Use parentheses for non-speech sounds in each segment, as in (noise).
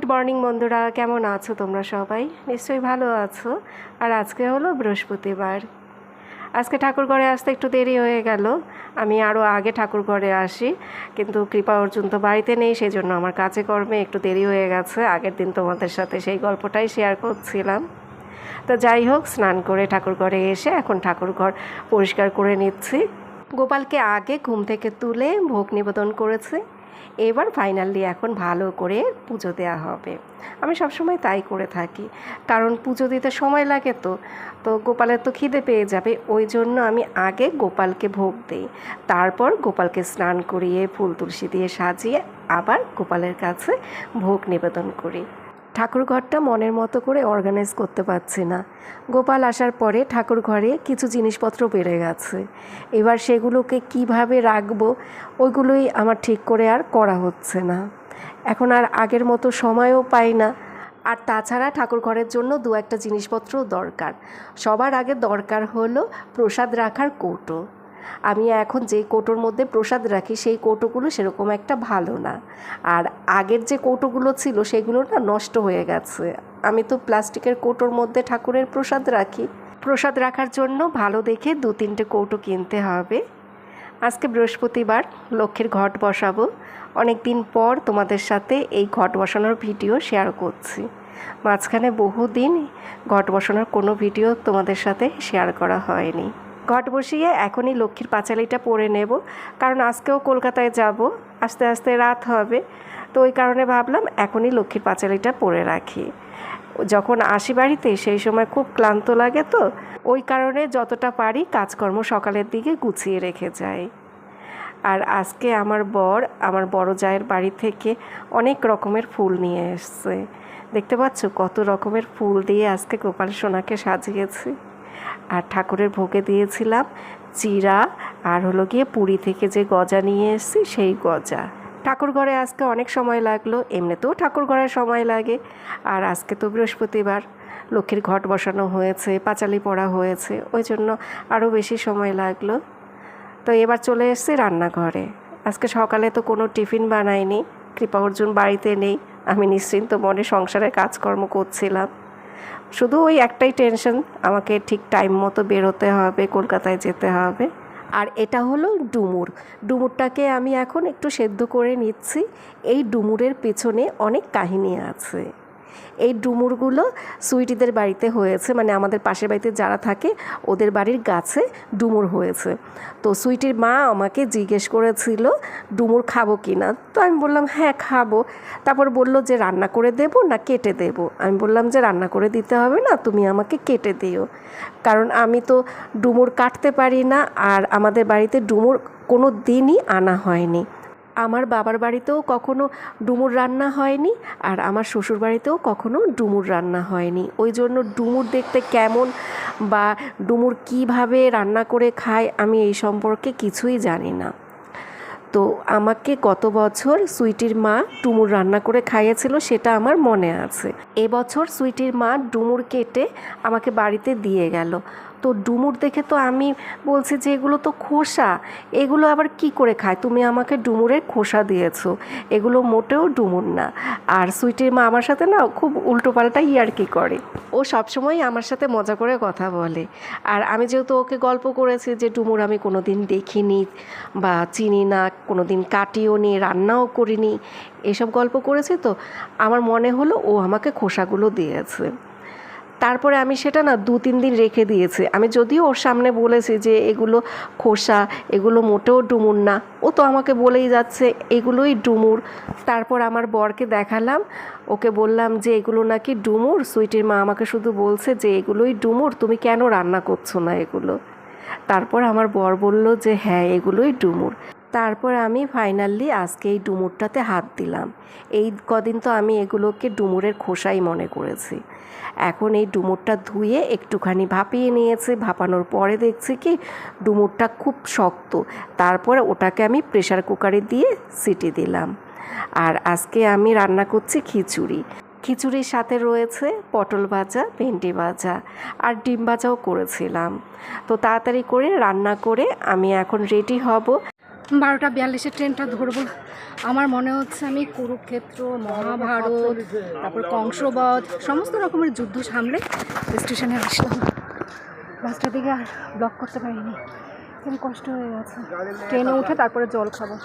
Good morning বন্ধুরা, কেমন আছো তোমরা সবাই? নিশ্চয়ই ভালো আছো। আর আজকে হলো বৃহস্পতিবার। আজকে ঠাকুর ঘরে আসতে একটু দেরি হয়ে গেল। আমি আরও আগে ঠাকুর ঘরে আসি, কিন্তু কৃপা অর্জুন তো বাড়িতে নেই সেই জন্য আমার কাজে কর্মে একটু দেরি হয়ে গেছে। আগের দিন তোমাদের সাথে সেই গল্পটাই শেয়ার করছিলাম। তো যাই হোক, স্নান করে ঠাকুর ঘরে এসে এখন ঠাকুর ঘর পরিষ্কার করে নিচ্ছি। গোপালকে আগে ঘুম থেকে তুলে ভোগ নিবেদন করেছে। এবার ফাইনালি এখন ভালো করে পুজো দেওয়া হবে। আমি সবসময় তাই করে থাকি। কারণ পুজো দিতে সময় লাগে তো তো গোপালের তো খিদে পেয়ে যাবে, ওই জন্য আমি আগে গোপালকে ভোগ দিই। তারপর গোপালকে স্নান করিয়ে ফুল তুলসী দিয়ে সাজিয়ে আবার গোপালের কাছে ভোগ নিবেদন করি। ঠাকুর ঘরটা মনের মতো করে অর্গানাইজ করতে পারছি না। গোপাল আসার পরে ঠাকুর ঘরে কিছু জিনিসপত্র বেড়ে গেছে। এবার সেগুলোকে কীভাবে রাখব, ওইগুলোই আমার ঠিক করে আর করা হচ্ছে না। এখন আর আগের মতো সময়ও পাই না। আর তাছাড়া ঠাকুর ঘরের জন্য দু একটা জিনিসপত্র দরকার। সবার আগে দরকার হলো প্রসাদ রাখার কৌটো। আমি এখন যে কৌটোর মধ্যে প্রসাদ রাখি, সেই কৌটোগুলো সেরকম একটা ভালো না। আর আগের যে কৌটোগুলো ছিল, সেগুলো না নষ্ট হয়ে গেছে। আমি তো প্লাস্টিকের কৌটোর মধ্যে ঠাকুরের প্রসাদ রাখি। প্রসাদ রাখার জন্য ভালো দেখে দু তিনটে কৌটো কিনতে হবে। আজকে বৃহস্পতিবার, লক্ষ্মীর ঘট বসাবো। অনেক দিন পর তোমাদের সাথে এই ঘট বসানোর ভিডিও শেয়ার করছি। মাঝখানে বহুদিন ঘট বসানোর কোনো ভিডিও তোমাদের সাথে শেয়ার করা হয়নি। ঘট বসিয়ে এখনই লক্ষ্মীর পাঁচালিটা পরে নেব। কারণ আজকেও কলকাতায় যাব, আস্তে আস্তে রাত হবে। তো ওই কারণে ভাবলাম এখনই লক্ষ্মীর পাঁচালিটা পরে রাখি। যখন আসি বাড়িতে সেই সময় খুব ক্লান্ত লাগে তো, ওই কারণে যতটা পারি কাজকর্ম সকালের দিকে গুছিয়ে রেখে যাই। আর আজকে আমার বর, আমার বড় জায়ের বাড়ি থেকে অনেক রকমের ফুল নিয়ে এসছে। দেখতে পাচ্ছ কত রকমের ফুল দিয়ে আজকে গোপাল সোনাকে সাজিয়েছি। আর ঠাকুরের ভোগে দিয়েছিলাম চিরা আর হলো গিয়ে পুরী থেকে যে গজা নিয়ে এসেছি সেই গজা। ঠাকুর ঘরে আজকে অনেক সময় লাগল, এমনিতেও ঠাকুর ঘরে সময় লাগে। আর আজকে তো বৃহস্পতিবার, লক্ষ্মীর ঘট বসানো হয়েছে, পাঁচালি পড়া হয়েছে, ওই জন্য আরও বেশি সময় লাগল। তো এবার চলে এসেছি রান্নাঘরে। আজকে সকালে তো কোনো টিফিন বানাইনি, কৃপা অর্জুন বাড়িতে নেই, আমি নিশ্চিন্ত মনে সংসারের কাজকর্ম করছিলাম। শুধু ওই একটাই টেনশন আমাকে ঠিক টাইম মতো বেরোতে হবে, কলকাতায় যেতে হবে। আর এটা হলো ডুমুর। ডুমুরটাকে আমি এখন একটু সেদ্ধ করে নিচ্ছি। এই ডুমুরের পেছনে অনেক কাহিনী আছে। এই ডুমুরগুলো সুইটিদের বাড়িতে হয়েছে। মানে আমাদের পাশের বাড়িতে যারা থাকে, ওদের বাড়ির গাছে ডুমুর হয়েছে। তো সুইটির মা আমাকে জিজ্ঞেস করেছিল, ডুমুর খাব কি না তো আমি বললাম হ্যাঁ খাব। তারপর বলল যে, রান্না করে দেবো না কেটে দেবো? আমি বললাম যে, রান্না করে দিতে হবে না, তুমি আমাকে কেটে দিও। কারণ আমি তো ডুমুর কাটতে পারি না, আর আমাদের বাড়িতে ডুমুর কোনো দিনই আনা হয়নি। আমার বাবার বাড়িতেও কখনো ডুমুর রান্না হয়নি আর আমার শ্বশুর বাড়িতেও কখনো ডুমুর রান্না হয়নি। ওই জন্য ডুমুর দেখতে কেমন বা ডুমুর কীভাবে রান্না করে খায় আমি এই সম্পর্কে কিছুই জানি না। তো আমাকে গত বছর সুইটির মা ডুমুর রান্না করে খাইয়েছিল সেটা আমার মনে আছে। এবছর সুইটির মা ডুমুর কেটে আমাকে বাড়িতে দিয়ে গেল। তো ডুমুর দেখে তো আমি বলছি যে এগুলো তো খোসা, এগুলো আবার কি করে খায়? তুমি আমাকে ডুমুরের খোসা দিয়েছ, এগুলো মোটেও ডুমুর না। আর সুইটির মা আমার সাথে না খুব উল্টোপাল্টা ইয়ার্কি করে। ও সবসময় আমার সাথে মজা করে কথা বলে। আর আমি যেহেতু ওকে গল্প করেছি যে ডুমুর আমি কোনো দিন দেখিনি বা চিনি না কোনো দিন কাটিও নি, রান্নাও করিনি, এসব গল্প করেছি তো আমার মনে হলো ও আমাকে খোসাগুলো দিয়েছে। তারপরে আমি সেটা না দু, তিন দিন রেখে দিয়েছি। আমি যদিও ওর সামনে বলেছি যে এগুলো খোসা, এগুলো মোটেও ডুমুর না। ও তো আমাকে বলেই যাচ্ছে, এগুলোই ডুমুর। তারপর আমার বরকে দেখালাম, ওকে বললাম যে, এগুলো নাকি ডুমুর? সুইটির মা আমাকে শুধু বলছে যে, এগুলোই ডুমুর, তুমি কেন রান্না করছ না এগুলো? তারপর আমার বর বলল যে হ্যাঁ এগুলোই ডুমুর। তারপর আমি ফাইনালি আজকে এই ডুমুরটাতে হাত দিলাম। এই কদিন তো আমি এগুলোকে ডুমুরের খোসাই মনে করেছি। এখন এই ডুমুরটা ধুয়ে একটুখানি ভাপিয়ে নিয়েছে, ভাপানোর পরে দেখছি কি ডুমুরটা খুব শক্ত। তারপরে ওটাকে আমি প্রেশার কুকারে দিয়ে সিটি দিলাম। আর আজকে আমি রান্না করছি খিচুড়ি। খিচুড়ির সাথে রয়েছে পটল ভাজা, ভেন্ডি ভাজা আর ডিম ভাজাও করেছিলাম। তো তাড়াতাড়ি করে রান্না করে আমি এখন রেডি হব। বারোটা বিয়াল্লিশের ট্রেনটা ধরবো। আমার মনে হচ্ছে আমি কুরুক্ষেত্র, মহাভারত, তারপর কংসবধ, সমস্ত রকমের যুদ্ধ সামলে স্টেশনে আসলাম। বাসটা দিকে আর ব্লক করতে পারিনি। খুবই কষ্ট হয়ে গেছে। ট্রেনে উঠে তারপরে জল খাব।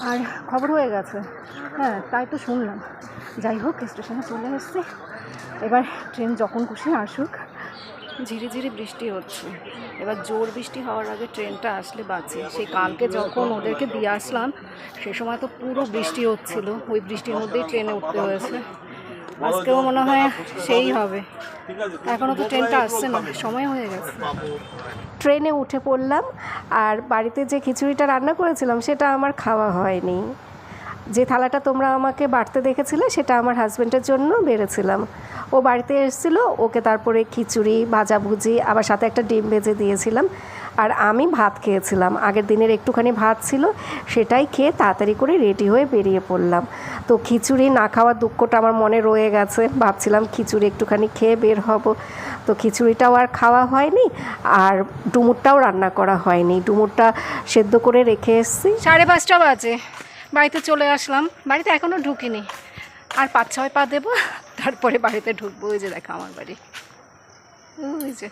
আর খবর হয়ে গেছে। হ্যাঁ তাই তো শুনলাম। যাই হোক, স্টেশনে চলে এসেছি। এবার ট্রেন যখন খুশি আসুক। ঝিরি ঝিরি বৃষ্টি হচ্ছে। এবার জোর বৃষ্টি হওয়ার আগে ট্রেনটা আসলে বাঁচে। সেই কালকে যখন ওদেরকে দিয়ে আসলাম, সে সময় তো পুরো বৃষ্টি হচ্ছিল। ওই বৃষ্টির মধ্যেই ট্রেনে উঠতে হয়েছে। আজকেও মনে হয় সেই হবে। এখনও তো ট্রেনটা আসছে না, সময় হয়ে গেছে। ট্রেনে উঠে পড়লাম, আর বাড়িতে যে খিচুড়িটা রান্না করেছিলাম, সেটা আমার খাওয়া হয়নি। যে থালাটা তোমরা আমাকে বাড়তে দেখেছিলে, সেটা আমার হাজব্যান্ডের জন্য বেড়েছিলাম। ও বাড়িতে এসেছিল, ওকে তারপরে খিচুড়ি, ভাজাভুজি, আবার সাথে একটা ডিম ভেজে দিয়েছিলাম। আর আমি ভাত খেয়েছিলাম। আগের দিনের একটুখানি ভাত ছিল, সেটাই খেয়ে তাড়াতাড়ি করে রেডি হয়ে বেরিয়ে পড়লাম। তো খিচুড়ি না খাওয়ার দুঃখটা আমার মনে রয়ে গেছে। ভাবছিলাম খিচুড়ি একটুখানি খেয়ে বের হব। তো খিচুড়িটাও আর খাওয়া হয়নি, আর ডুমুরটাও রান্না করা হয়নি। ডুমুরটা সেদ্ধ করে রেখে এসেছি। সাড়ে পাঁচটা বাজে। বাড়িতে চলে আসলাম। বাড়িতে এখনও ঢুকিনি। আর পাঁচ, ছয় পা দেবো। তারপরে বাড়িতে ঢুকবো, ওই যে দেখো আমার বাড়ি। ওই যে।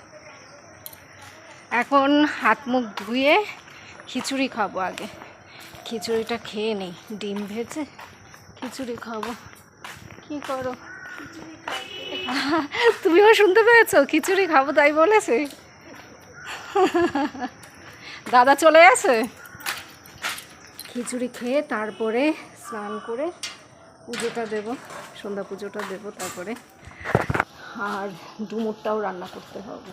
এখন হাত মুখ ধুয়ে খিচুড়ি খাব আগে। খিচুড়িটা খেয়ে নেই, ডিম ভেজে খিচুড়ি খাব। কি করো? (laughs) তুমিও শুনতে পেয়েছ? খিচুড়ি খাব তাই বলেছে? (laughs) দাদা চলে আসে খিচুড়ি খেয়ে তারপরে স্নান করে পুজোটা দেব। সন্ধ্যা পুজোটা দেব তারপরে। আর ডুমুরটাও রান্না করতে হবে।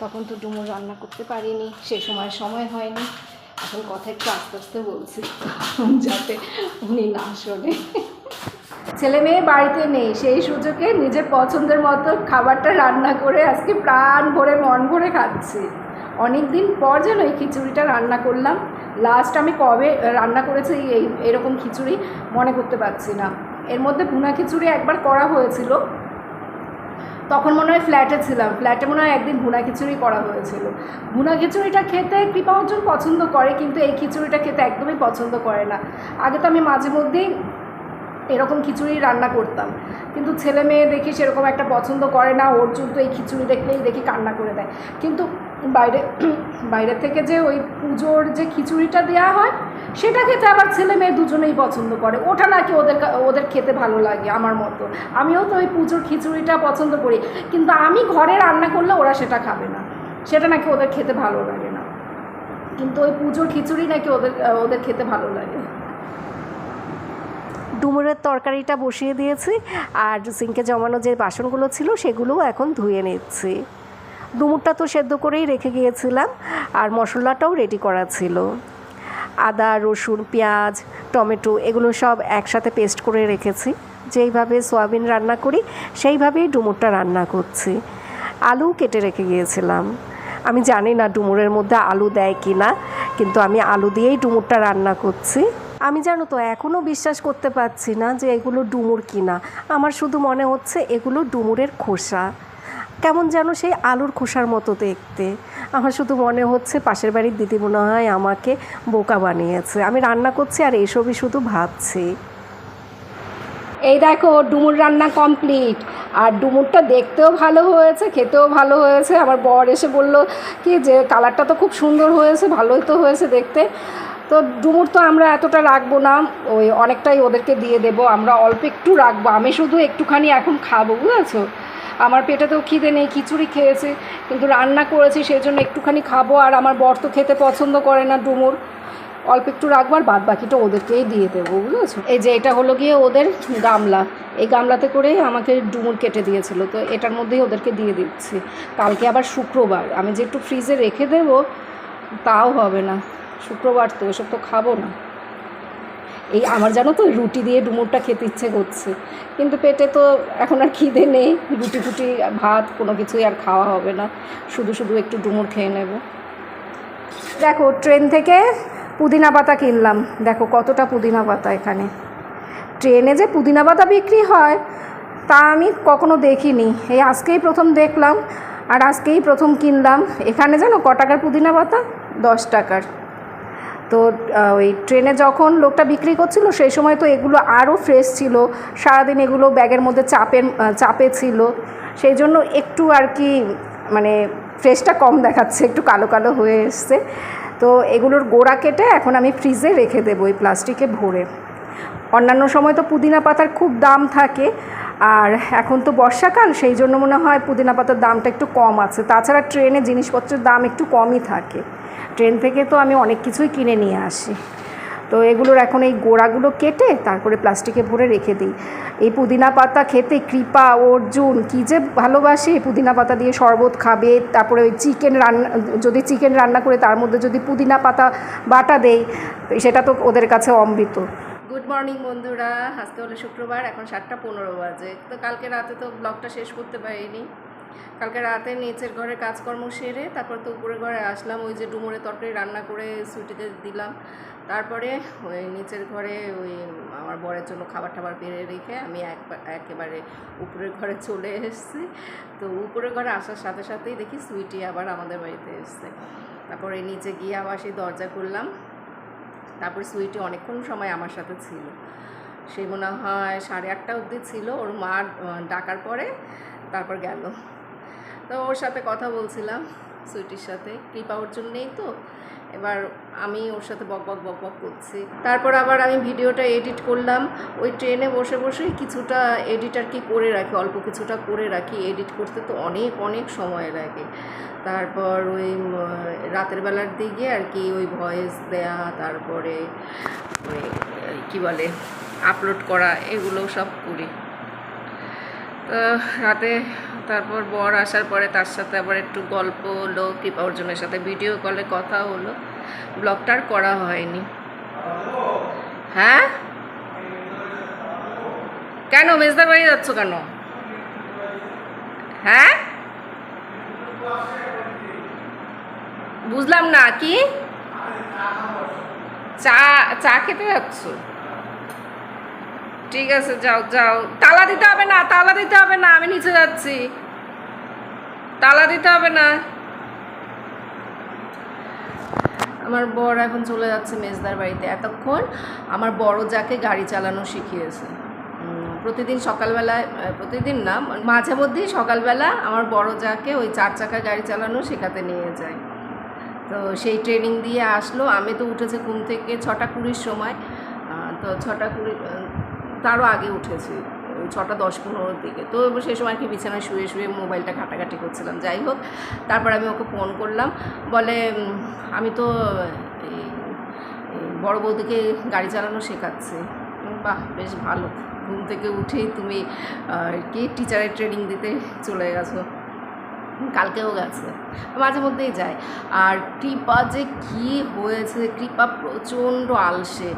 তখন তো ডুমুর রান্না করতে পারিনি, সে সময় সময় হয়নি। এখন কথা একটু আস্তে আস্তে বলছি যাতে উনি না শোনে। ছেলে মেয়ে বাড়িতে নেই, সেই সুযোগে নিজের পছন্দের মতো খাবারটা রান্না করে আজকে প্রাণ ভরে, মন ভরে খাচ্ছি। অনেক দিন পর যেন এই খিচুড়িটা রান্না করলাম। লাস্ট আমি কবে রান্না করেছি এই এরকম খিচুড়ি মনে করতে পারছি না। এর মধ্যে ভুনা খিচুড়ি একবার করা হয়েছিল। তখন মনে হয় ফ্ল্যাটে ছিলাম। ফ্ল্যাটে মনে হয় একদিন ভুনা খিচুড়ি করা হয়েছিল। ভুনা খিচুড়িটা খেতে কৃপা অর্জুন পছন্দ করে, কিন্তু এই খিচুড়িটা খেতে একদমই পছন্দ করে না। আগে তো আমি মাঝে মধ্যেই এরকম খিচুড়ি রান্না করতাম। কিন্তু ছেলে মেয়ে দেখি সেরকম একটা পছন্দ করে না অর্জুন তো এই খিচুড়ি দেখলেই দেখি কান্না করে দেয়। কিন্তু বাইরে বাইরে থেকে যে ওই পুজোর যে খিচুড়িটা দেওয়া হয়, সেটা খেতে আবার ছেলে মেয়ে দুজনেই পছন্দ করে। ওটা নাকি ওদের ওদের খেতে ভালো লাগে আমার মতো। আমিও তো ওই পুজোর খিচুড়িটা পছন্দ করি। কিন্তু আমি ঘরে রান্না করলে ওরা সেটা খাবে না। সেটা নাকি ওদের খেতে ভালো লাগে না। কিন্তু ওই পুজোর খিচুড়ি নাকি ওদের ওদের খেতে ভালো লাগে। ডুমুরের তরকারিটা বসিয়ে দিয়েছি। আর সিঙ্কে জমানো যে বাসনগুলো ছিল, সেগুলোও এখন ধুয়ে নিচ্ছি। ডুমুরটা তো সেদ্ধ করেই রেখে গিয়েছিলাম, আর মশলাটাও রেডি করা ছিল। আদা, রসুন, পেঁয়াজ, টমেটো, এগুলো সব একসাথে পেস্ট করে রেখেছি। যেইভাবে সয়াবিন রান্না করি, সেইভাবেই ডুমুরটা রান্না করছি। আলু কেটে রেখে গিয়েছিলাম। আমি জানি না ডুমুরের মধ্যে আলু দেয় কি না কিন্তু আমি আলু দিয়েই ডুমুরটা রান্না করছি। আমি জানো তো এখনও বিশ্বাস করতে পারছি না যে এগুলো ডুমুর কিনা। আমার শুধু মনে হচ্ছে এগুলো ডুমুরের খোসা। কেমন যেন সেই আলুর খোসার মতো দেখতে। আমার শুধু মনে হচ্ছে পাশের বাড়ির দিদি মনে হয় আমাকে বোকা বানিয়েছে। আমি রান্না করছি আর এসবই শুধু ভাবছি। এই দেখো, ডুমুর রান্না কমপ্লিট। আর ডুমুরটা দেখতেও ভালো হয়েছে, খেতেও ভালো হয়েছে। আমার বর এসে বলল কি যে, কালারটা তো খুব সুন্দর হয়েছে, ভালোই তো হয়েছে দেখতে। তো ডুমুর তো আমরা এতটা রাখব না, ওই অনেকটাই ওদেরকে দিয়ে দেবো। আমরা অল্প একটু রাখব। আমি শুধু একটুখানি এখন খাব, বুঝেছ? আমার পেটেতেও খিদে নেই, খিচুড়ি খেয়েছে, কিন্তু রান্না করেছি সেই জন্য একটুখানি খাব, আর আমার বর তো খেতে পছন্দ করে না ডুমুর। অল্প একটু রাখব, আর বাদ বাকিটা ওদেরকেই দিয়ে দেবো, বুঝেছ? এই যে, এটা হলো গিয়ে ওদের গামলা। এই গামলাতে করেই আমাকে ডুমুর কেটে দিয়েছিল, তো এটার মধ্যেই ওদেরকে দিয়ে দিচ্ছি। কালকে আবার শুক্রবার, আমি যে একটু ফ্রিজে রেখে দেবো, তাও হবে না। শুক্রবার তো, এসব তো খাব না। এই আমার জানো তো, রুটি দিয়ে ডুমুরটা খেতে ইচ্ছে করছে। কিন্তু পেটে তো এখন আর খিদে নেই, রুটি ফুটি, ভাত কোনো কিছুই আর খাওয়া হবে না। শুধু শুধু একটু ডুমুর খেয়ে নেব। দেখো, ট্রেন থেকে পুদিনা পাতা কিনলাম। দেখো, কতটা পুদিনা পাতা এখানে। ট্রেনে যে পুদিনা পাতা বিক্রি হয়, তা আমি কখনো দেখিনি। এই আজকেই প্রথম দেখলাম, আর আজকেই প্রথম কিনলাম। এখানে জানো, ক টাকার পুদিনা পাতা? দশ টাকার। তো ওই ট্রেনে যখন লোকটা বিক্রি করছিল, সেই সময় তো এগুলো আরও ফ্রেশ ছিল। সারাদিন এগুলো ব্যাগের মধ্যে চাপের চাপে ছিল। সেই জন্য একটু আর কি মানে ফ্রেশটা কম দেখাচ্ছে, একটু কালো কালো হয়ে এসছে। তো এগুলোর গোড়া কেটে এখন আমি ফ্রিজে রেখে দেবো, ওই প্লাস্টিকে ভরে। অন্যান্য সময় তো পুদিনা পাতার খুব দাম থাকে। আর এখন তো বর্ষাকাল, সেই জন্য মনে হয় পুদিনা পাতার দামটা একটু কম আছে। তাছাড়া ট্রেনে জিনিসপত্রের দাম একটু কমই থাকে। ট্রেন থেকে তো আমি অনেক কিছুই কিনে নিয়ে আসি। তো এগুলোর এখন এই গোড়াগুলো কেটে তারপরে প্লাস্টিকে ভরে রেখে দিই। এই পুদিনা পাতা খেতে কৃপা, অর্জুন, কী যে ভালোবাসে। পুদিনা পাতা দিয়ে শরবত খাবে, তারপরে ওই চিকেন রান্না, যদি চিকেন রান্না করে তার মধ্যে যদি পুদিনা পাতা বাটা দেই, সেটা তো ওদের কাছে অমৃত। গুড মর্নিং বন্ধুরা। আজকে হলো শুক্রবার, এখন সাতটা পনেরো বাজে। তো কালকে রাতে তো ব্লগটা শেষ করতে পারিনি। কালকে রাতে নিচের ঘরে কাজকর্ম সেরে তারপর তো উপরের ঘরে আসলাম, ওই যে ডুমুরে তরকারি রান্না করে সুইটিতে দিলাম। তারপরে ওই নিচের ঘরে ওই আমার বরের জন্য খাবার টাবার বেড়ে রেখে আমি একবার একেবারে উপরের ঘরে চলে এসেছি। তো উপরের ঘরে আসার সাথে সাথেই দেখি সুইটি আবার আমাদের বাড়িতে এসছে। তারপরে নিচে গিয়ে আবার সেই দরজা করলাম তারপর সুইটি অনেকক্ষণ সময় আমার সাথে ছিল। সে মনে হয় সাড়ে আটটা অবধি ছিল, ওর মা ডাকার পরে তারপর গেল। তো ওর সাথে কথা বলছিলাম সুইটির সাথে। কৃপা অর্জুন নেই তো? এবার আমি ওর সাথে বক বক বক বক করছি। তারপর আবার আমি ভিডিওটা এডিট করলাম। ওই ট্রেনে বসে বসেই কিছুটা এডিট আর কি করে রাখি, অল্প কিছুটা করে রাখি। এডিট করতে তো অনেক অনেক সময় লাগে। তারপর ওই রাতের বেলার দিকে আর কি ওই ভয়েস দেয়া, তারপরে ওই, কী বলে আপলোড করা, এগুলো সব করি। তো রাতে তারপর বর আসার পরে তার সাথে আবার একটু গল্প হলো, কৃপা অর্জুনের সাথে ভিডিও কলে কথা হলো। ব্লগটা আর করা হয়নি। হ্যাঁ? কেন? মেজদার বাড়ি যাচ্ছ কেন? হ্যাঁ? বুঝলাম না, কি? চা চা খেতে যাচ্ছ? ঠিক আছে, যাও যাও। তালা দিতে হবে না, তালা দিতে হবে না, আমি নিচে যাচ্ছি। তালা দিতে হবে না। আমার বর এখন চলে যাচ্ছে মেজদার বাড়িতে। এতক্ষণ আমার বড় যাকে গাড়ি চালানো শিখিয়েছে। প্রতিদিন সকালবেলায় প্রতিদিন না, মাঝে মধ্যেই সকালবেলা আমার বড় যাকে ওই চার চাকা গাড়ি চালানো শেখাতে নিয়ে যায়। তো সেই ট্রেনিং দিয়ে আসলো। আমি তো উঠেছি ঘুম থেকে ছটা কুড়ির সময়। তো ছটা কুড়ি তারও আগে উঠেছি ছটা দশ পনেরোর দিকে। তো সে সময় আর কি বিছানায় শুয়ে শুয়ে মোবাইলটা ঘাটাঘাটি করছিলাম। যাই হোক, তারপর আমি ওকে ফোন করলাম, বলে আমি তো বড় বৌদিকে গাড়ি চালানো শেখাচ্ছি। বাহ, বেশ ভালো। ঘুম থেকে উঠেই তুমি কি টিচারের ট্রেনিং দিতে চলে গেছো। কালকেও গেছে। মাঝে মধ্যেই যায়। আর কৃপা যে কী হয়েছে কৃপা প্রচণ্ড আলসে।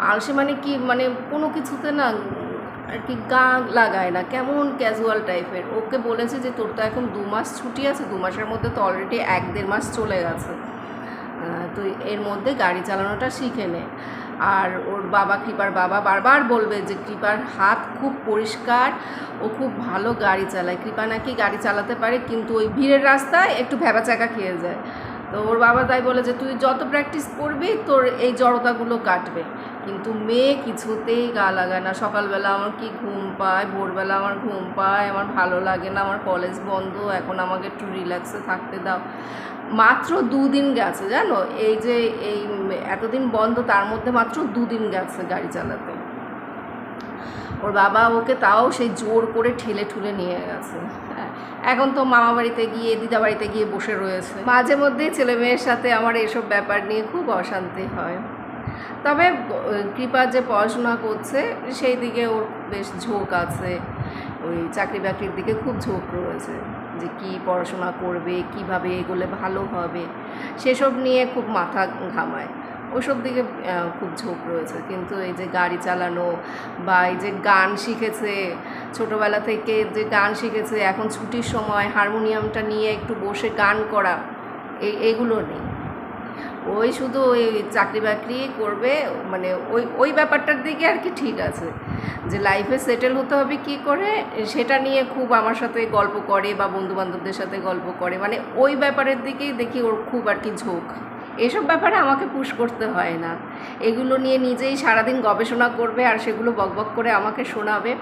আলসে মানে কি মানে কোনো কিছুতে না আর কি গা লাগায় না কেমন ক্যাজুয়াল টাইপের ওকে বলেছে যে তোর তো এখন দু মাস ছুটি আছে দু মাসের মধ্যে তো অলরেডি এক দেড় মাস চলে গেছে। আহ, তো এর মধ্যে গাড়ি চালানোটা শিখে নে। আর ওর বাবা কৃপার বাবা বারবার বলবে যে কৃপার হাত খুব পরিষ্কার, ও খুব ভালো গাড়ি চালায়। কৃপা নাকি গাড়ি চালাতে পারে, কিন্তু ওই ভিড়ের রাস্তায় একটু ভেবা চাকা খেয়ে যায়। তো ওর বাবা তাই বলে যে, তুই যত প্র্যাকটিস করবি, তোর এই জড়তাগুলো কাটবে। কিন্তু মেয়ে কিছুতেই গা লাগায় না। সকালবেলা আমার কি ঘুম পায় ভোরবেলা আমার ঘুম পায় আমার ভালো লাগে না আমার কলেজ বন্ধ এখন আমাকে একটু রিল্যাক্সে থাকতে দাও। মাত্র দুদিন গেছে জানো? এই যে এই এতদিন বন্ধ তার মধ্যে মাত্র দুদিন গেছে গাড়ি চালাতে। ওর বাবা ওকে তাও সেই জোর করে ঠেলে ঠুলে নিয়ে গেছে। হ্যাঁ, এখন তো মামা বাড়িতে গিয়ে দিদা বাড়িতে গিয়ে বসে রয়েছে। মাঝে মধ্যেই ছেলে মেয়ের সাথে আমার এসব ব্যাপার নিয়ে খুব অশান্তি হয়। তবে কৃপা যে পড়াশোনা করছে, সেই দিকে ওর বেশ ঝোঁক আছে। ওই চাকরি বাকরির দিকে খুব ঝোঁক রয়েছে যে কি পড়াশোনা করবে, কীভাবে এগোলে ভালো হবে, সেসব নিয়ে খুব মাথা ঘামায়। ওসব দিকে খুব ঝোঁক রয়েছে। কিন্তু এই যে গাড়ি চালানো বা এই যে গান শিখেছে, ছোটোবেলা থেকে যে গান শিখেছে, এখন ছুটির সময় হারমোনিয়ামটা নিয়ে একটু বসে গান করা এগুলো নেই। ওই শুধু ওই চাকরি বাকরি করবে মানে ওই ওই ব্যাপারটার দিকে আর কি ঠিক আছে। যে লাইফে সেটেল হতে হবে কি করে, সেটা নিয়ে খুব আমার সাথে গল্প করে বা বন্ধু বান্ধবদের সাথে গল্প করে মানে ওই ব্যাপারের দিকেই দেখি ওর খুব আর কি ঝোঁক। এসব ব্যাপারে আমাকে পুশ করতে হয় না। এগুলো নিয়ে নিজেই সারাদিন গবেষণা করবে আর সেগুলো বকবক করে আমাকে শোনাবে।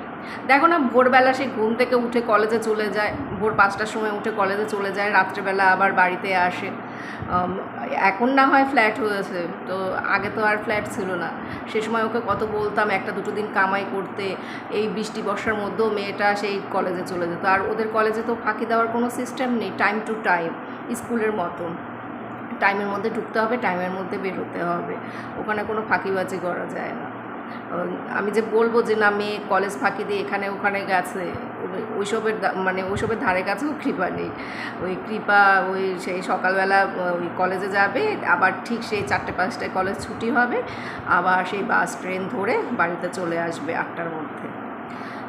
দেখো না, ভোরবেলা সে ঘুম থেকে উঠে কলেজে চলে যায়, ভোর পাঁচটার সময় উঠে কলেজে চলে যায়, রাত্রেবেলা আবার বাড়িতে আসে। এখন না হয় ফ্ল্যাট হয়েছে, তো আগে তো আর ফ্ল্যাট ছিল না। সে সময় ওকে কত বলতাম, একটা দুটো দিন কামাই করতে, এই বৃষ্টি বর্ষার মধ্যেও মেয়েটা সেই কলেজে চলে যেত। আর ওদের কলেজে তো ফাঁকি দেওয়ার কোনো সিস্টেম নেই টাইম টু টাইম স্কুলের মতন। টাইমের মধ্যে ঢুকতে হবে টাইমের মধ্যে বেরোতে হবে। ওখানে কোনো ফাঁকিবাজি করা যায় না। আমি যে বলব যে না, মেয়ে কলেজ ফাঁকি দিয়ে এখানে ওখানে গেছে ওইসবের মানে ওইসবের ধারে কাছেও কৃপা নেই। ওই কৃপা ওই সেই সকালবেলা ওই কলেজে যাবে, আবার ঠিক সেই চারটে পাঁচটায় কলেজ ছুটি হবে, আবার সেই বাস, ট্রেন ধরে বাড়িতে চলে আসবে আটটার মধ্যে।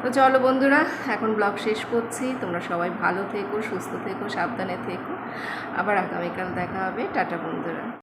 তো চলো বন্ধুরা, এখন ব্লগ শেষ করছি। তোমরা সবাই ভালো থেকো, সুস্থ থেকো, সাবধানে থেকো। আবার আগামীকাল দেখা হবে। টাটা বন্ধুরা।